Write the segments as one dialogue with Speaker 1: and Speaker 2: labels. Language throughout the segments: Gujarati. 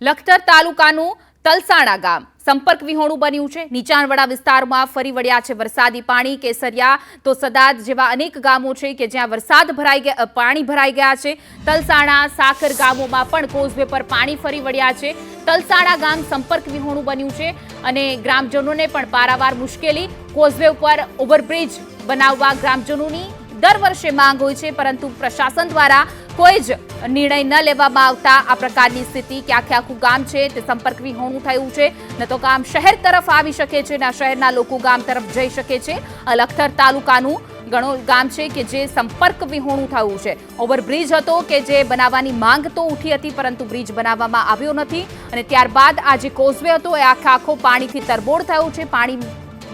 Speaker 1: લખતર તાલુકાનું તલસાણા ગામ. સંપર્ક વિહોણું બન્યું છે. નીચાણવાળા વિસ્તારમાં ફરી વળ્યા છે વરસાદી પાણી, કેસરિયા તો સદાદ જેવા અનેક ગામો છે કે જ્યાં વરસાદ ભરાઈ ગયા પાણી ભરાઈ ગયા છે. તલસાણા, સાકર ગામોમાં પણ કોઝવે પર પાણી ફરી વળ્યા છે. તલસાણા ગામ સંપર્ક વિહોણું બન્યું છે અને ગ્રામજનોને પણ પારાવાર મુશ્કેલી કોઝવે ઉપર ઓવરબ્રિજ બનાવવા ગ્રામજનોની દર વર્ષે માંગ હોય છે, પરંતુ પ્રશાસન દ્વારા કોઈ જ નિર્ણય ન લેવામાં આવતા આ પ્રકારની સ્થિતિ કે આખે આખું ગામ છે તે સંપર્ક વિહોણું થયું છે. ન તો ગામ શહેર તરફ આવી શકે છે ના શહેરના લોકો ગામ તરફ જઈ શકે છે. અલખતર લખતર તાલુકાનું ઘણો ગામ છે કે જે સંપર્ક વિહોણું થયું છે. ઓવરબ્રિજ હતો કે જે બનાવવાની માંગ તો ઉઠી હતી પરંતુ બ્રિજ બનાવવામાં આવ્યો નથી અને ત્યારબાદ આ જે કોઝવે હતો એ આખે આખો પાણીથી તરબોળ થયું છે. પાણી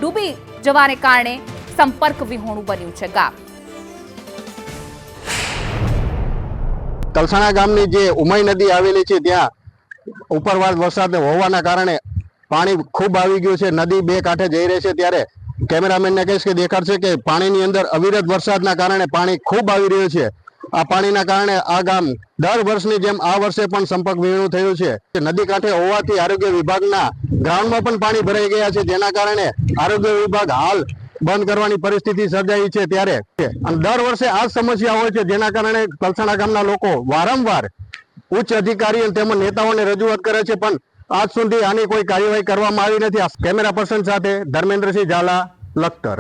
Speaker 1: ડૂબી જવાને કારણે સંપર્ક વિહોણું બન્યું છે. ગામ
Speaker 2: તલસાણા ગામની જે ઉમાઈ નદી આવેલી છે, ત્યાં ઉપરવાસ વરસાદ હોવાના કારણે પાણી ખૂબ આવી ગયું છે. નદી બે કાંઠે જઈ રહી છે. ત્યારે કેમેરામેનને કહીશ કે દેખાડશે કે પાણીની અંદર અવિરત વરસાદના કારણે પાણી ખૂબ આવી રહ્યું છે. આ પાણીના કારણે આ ગામ દર વર્ષની જેમ આ વર્ષે પણ સંપર્ક વિહીણું થયું છે. નદી કાંઠે હોવાથી આરોગ્ય વિભાગના ગ્રાઉન્ડમાં પણ પાણી ભરાઈ ગયા છે. જેના કારણે આરોગ્ય વિભાગ હાલ બંધ કરવાની પરિસ્થિતિ સર્જાઈ છે ત્યારે. અને દર વર્ષે આ સમસ્યા હોય છે, જેના કારણે કલસાણા ગામના લોકો વારંવાર ઉચ્ચ અધિકારી તેમજ નેતાઓને રજૂઆત કરે છે, પણ આજ સુધી આની કોઈ કાર્યવાહી કરવામાં આવી નથી. કેમેરા પર્સન સાથે ધર્મેન્દ્રસિંહ ઝાલા, લખતર.